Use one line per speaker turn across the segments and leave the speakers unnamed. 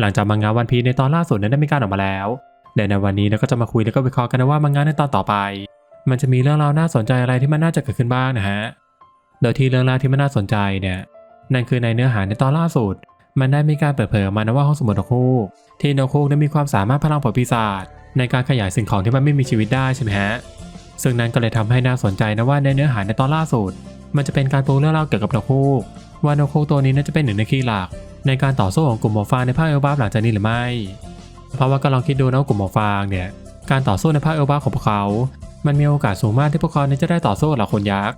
หลังจากมังงะวันพีในตอนล่าสุดนั้นได้มีการออกมาแล้วแต่ในวันนี้เราก็จะมาคุยแล้วก็วิเคราะห์กันนะว่ามังงะในตอนต่อไป มันจะมีเรื่องราวน่าสนใจอะไรที่มันน่าจะเกิดขึ้นบ้างนะฮะ โดยที่เรื่องราวที่มันน่าสนใจเนี่ยนั่นคือในเนื้อหาในตอนล่าสุด มันได้มีการเปิดเผยออกมานะว่าห้องสมุดนกฮูกที่นกฮูกนั้นมีความสามารถพลังผลปีศาจในการขยายสิ่งของที่มันไม่มีชีวิตได้ใช่ไหมฮะซึ่งนั้นก็เลยทำให้น่าสนใจนะว่าในเนื้อหาในตอนล่าสุด มันจะเป็นการปูเรื่องเล่าเกี่ยวกับนกฮูกว่านกฮูกตัวนี้น่าจะเป็นหนึ่งในคีย์หลัก ในการต่อสู้ของกลุ่มหมอฟางในภาคเอลบาฟหลังจากนี้หรือไม่ เพราะว่าก็ลองคิดดูนะว่ากลุ่มหมอฟางเนี่ย การต่อสู้ในภาคเอลบาฟของพวกเขา มันมีโอกาสสูงมากที่พวกเขาจะได้ต่อสู้กับเหล่าคนยักษ์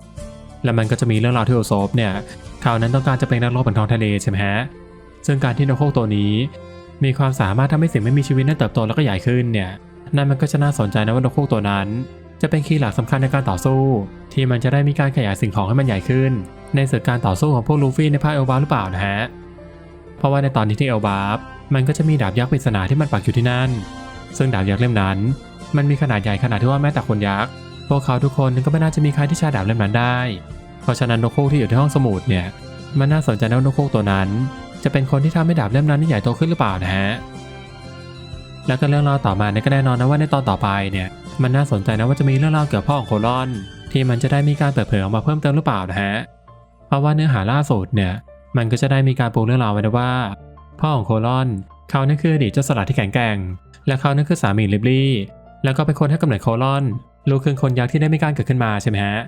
และมันก็จะมีเรื่องราวที่โอโซฟเนี่ยเขานั้นต้องการจะเป็นนักรบบนท้องทะเลใช่ไหมฮะ ซึ่งการที่นกฮูกตัวนี้ มีความสามารถทำให้สิ่งไม่มีชีวิตนั้นเติบโตแล้วก็ใหญ่ขึ้นเนี่ย นั่นมันก็จะน่าสนใจนะว่านกฮูกตัวนั้น จะเป็นคีย์หลักสำคัญในการต่อสู้ ที่มันจะได้มีการขยายสิ่งของให้มันใหญ่ขึ้น ในศึกการต่อสู้ของพวกลูฟี่ในภาคเอลบาฟหรือเปล่านะฮะ เพราะว่าในตอนนี้ที่เอลบาฟมันก็จะมีดาบยักษ์ปริศนาที่มันปักอยู่ที่นั่น ซึ่งดาบยักษ์เล่มนั้น มันมีขนาดใหญ่ขนาดที่ว่าแม้แต่คนยักษ์พวกเขาทุกคนก็ไม่น่าจะมีใครที่ใช้ดาบเล่มนั้นได้ เพราะฉะนั้นนกฮูกที่อยู่ที่ห้องสมุดเนี่ยมันน่าสนใจนะว่านกฮูกตัวนั้น จะเป็นคนที่ทำให้ดาบเล่มนั้นใหญ่โตขึ้นหรือเปล่านะฮะแล้วก็เรื่องราวต่อมาเนี่ยก็แน่นอนนะว่าในตอนต่อไปเนี่ยมันน่าสนใจนะว่าจะมีเรื่องราวเกี่ยวกับพ่อของโคลอน ที่มันจะได้มีการเปิดเผยออกมาเพิ่มเติมหรือเปล่านะฮะเพราะว่าเนื้อหาล่าสุดเนี่ย มันก็จะได้มีการปูเรื่องราวไว้นะว่า พ่อของโคลอน เขานั่นคืออดีตเจ้าสลัดที่แข็งแกร่ง และเขานั่นคือสามีลิบลี่ แล้วก็เป็นคนให้กำเนิดโคลอนลูกครึ่งคนยักษ์ที่ได้มีการเกิดขึ้นมาใช่ไหมฮะ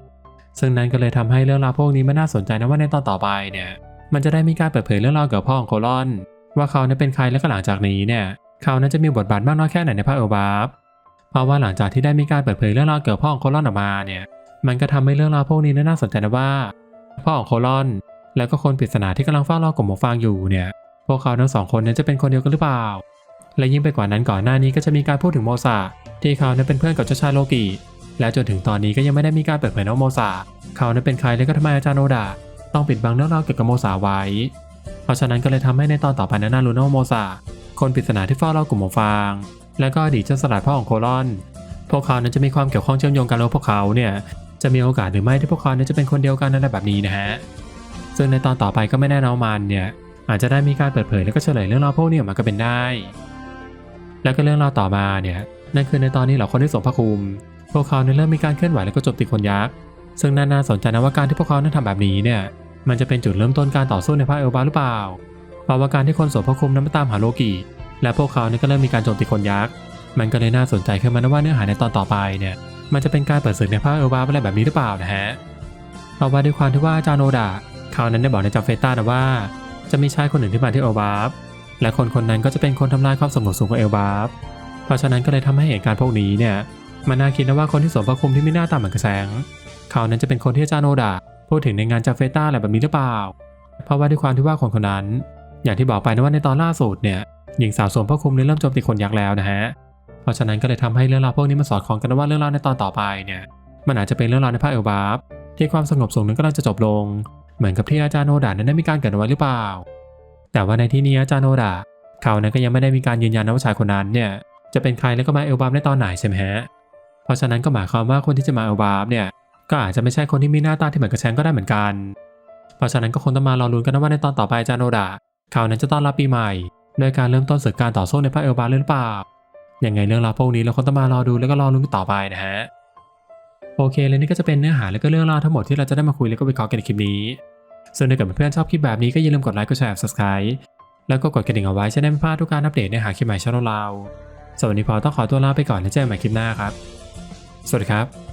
ซึ่งนั้นก็เลยทำให้เรื่องราวพวกนี้มันน่าสนใจนะว่าในตอนต่อไปเนี่ย มันจะได้มีการเปิดเผยเรื่องราวเกี่ยวกับพ่อของโคลอน ว่าเขานั้นเป็นใครและก็หลังจากนี้เนี่ย เขานั้นจะมีบทบาทมากน้อยแค่ไหนในภาคเอลบาฟเพราะว่าหลังจากที่ได้มีการเปิดเผยเรื่องราวเกี่ยวกับพ่อของโคลอนออกมาเนี่ย มันก็ทำให้เรื่องราวพวกนี้น่าสนใจนะว่า พ่อของโคลอน แล้วก็คนปริศนาที่กำลังเฝ้ารอกลุ่มหมวกฟางอยู่เนี่ย พวกเขาทั้งสองคนนั้นจะเป็นคนเดียวกันหรือเปล่า และยิ่งไปกว่านั้นก่อนหน้านี้ก็จะมีการพูดถึงโมซาที่เขานั้นเป็นเพื่อนกับเจ้าชายโลกิและจนถึงตอนนี้ก็ยังไม่ได้มีการเปิดเผยว่าโมซาเขานั้นเป็นใครและก็ทำไมอาจารย์โนดะต้องปิดบังเรื่องราวเกี่ยวกับโมซาไว้ เพราะฉะนั้นก็เลยทำให้ในตอนต่อไปนั้นน่ารู้นว่าโมซาคนปริศนาที่เฝ้ารอกลุ่มหมวกฟาง และก็อดีตเจ้าสลัดพ่อของโคลอน พวกเขานั้นจะมีความเกี่ยวข้องเชื่อมโยงกันแล้วพวกเขาเนี่ยจะมีโอกาสหรือไม่ที่พวกเขานั้นจะเป็นคนเดียวกันอะไรแบบนี้นะฮะ ซึ่งในตอนต่อไปก็ไม่แน่นอนมันเนี่ยอาจจะได้มีการเปิดเผยแล้วก็เฉลยเรื่องราวพวกนี้ออกมาก็เป็นได้ แล้วก็เรื่องราวต่อมาเนี่ยนั่นคือในตอนนี้เหล่าคนที่สวมพระคุม พวกเขาเริ่มมีการเคลื่อนไหวแล้วก็โจมตีคนยักษ์ซึ่งน่านาสนใจนะว่าการที่พวกเขานั้นทำแบบนี้เนี่ยมันจะเป็นจุดเริ่มต้นการต่อสู้ในภาคเอลบาหรือเปล่าเพราะว่าการที่คนสวมพระคุมนั้นมาตามหาโลกิและพวกเขาเนี่ยก็เริ่มมีการโจมตีคนยักษ์มันก็เลยน่าสนใจขึ้นมานะว่าเนื้อหาในตอนต่อไปเนี่ยมันจะเป็นการเปิดศึกในภาคเอลบาอะไรแบบนี้หรือเปล่านะฮะเพราะว่าด้วยความที่ว่าอาจารย์โนดะ เขานั้นได้บอกในจาเฟต้านะว่า จะมีชายคนหนึ่งที่มาที่เอลบาฟและคนคนนั้นก็จะเป็นคนทำลายความสงบสุขของเอลบาฟเพราะฉะนั้นก็เลยทำให้เหตุการณ์พวกนี้เนี่ยมันน่าคิดนะว่าคนที่สวมพระคลุมที่ไม่น้าตามเหมือนกระแสง เขานั้นจะเป็นคนที่อาจารย์โนดะพูดถึงในงานจาเฟต้าอะไรแบบนี้หรือเปล่า เพราะว่าด้วยความที่ว่าคนคนนั้น อย่างที่บอกไปนะว่าในตอนล่าสุดเนี่ยหญิงสาวสวมพระคลุมเนี่เริ่มโจมตีคนยักษ์แล้วนะฮะเพราะฉะนั้นก็เลยทำให้เรื่องราวพวกนี้มันสอดคล้องกันนะว่าเรื่องราวในตอนต่อไปเนี่ยมันอาจจะเป็นเรื่องราวในภาคเอลบาฟที่ความสงบสุขนั้นกำลังจะจบลงเหมือนกับที่อาจารย์โนดะนั้นได้มีการเกิดเอาไว้หรือเปล่า แต่ว่าในที่นี้อาจารย์โนดะเขานั้นก็ยังไม่ได้มีการยืนยันนะว่าชายคนนั้นเนี่ยจะเป็นใครแล้วก็มาเอลบาฟในตอนไหนใช่ไหมฮะ เพราะฉะนั้นก็หมายความว่าคนที่จะมาเอลบาฟเนี่ยก็อาจจะไม่ใช่คนที่มีหน้าตาที่เหมือนกับแชงก็ได้เหมือนกัน เพราะฉะนั้นก็คงต้องมารอลุ้นกันนะว่าในตอนต่อไปอาจารย์โนดะเขานั้นจะต้อนรับปีใหม่โดยการเริ่มต้นศึกการต่อสู้ในภาคเอลบาฟหรือเปล่า ยังไงเรื่องราวพวกนี้เราคงต้องมารอดูแล้วก็รอลุ้นกันต่อไปนะฮะ โอเคเลยนี่ก็จะเป็นเนื้อหาแล้วก็เรื่องราวทั้งหมดที่เราจะได้มาคุยแล้วก็วิเคราะห์กันในคลิปนี้ ส่วนถ้าเกิดเพื่อนๆชอบคลิปแบบนี้ก็อย่าลืมกดไลค์กดแชร์ subscribe แล้วก็กดกระดิ่งเอาไว้จะได้ไม่พลาดทุกการอัปเดตเนื้อหาคลิปใหม่ช่องเราสวัสดีพอต้องขอตัวลาไปก่อนแล้วเจอกันใหม่คลิปหน้าครับ สวัสดีครับ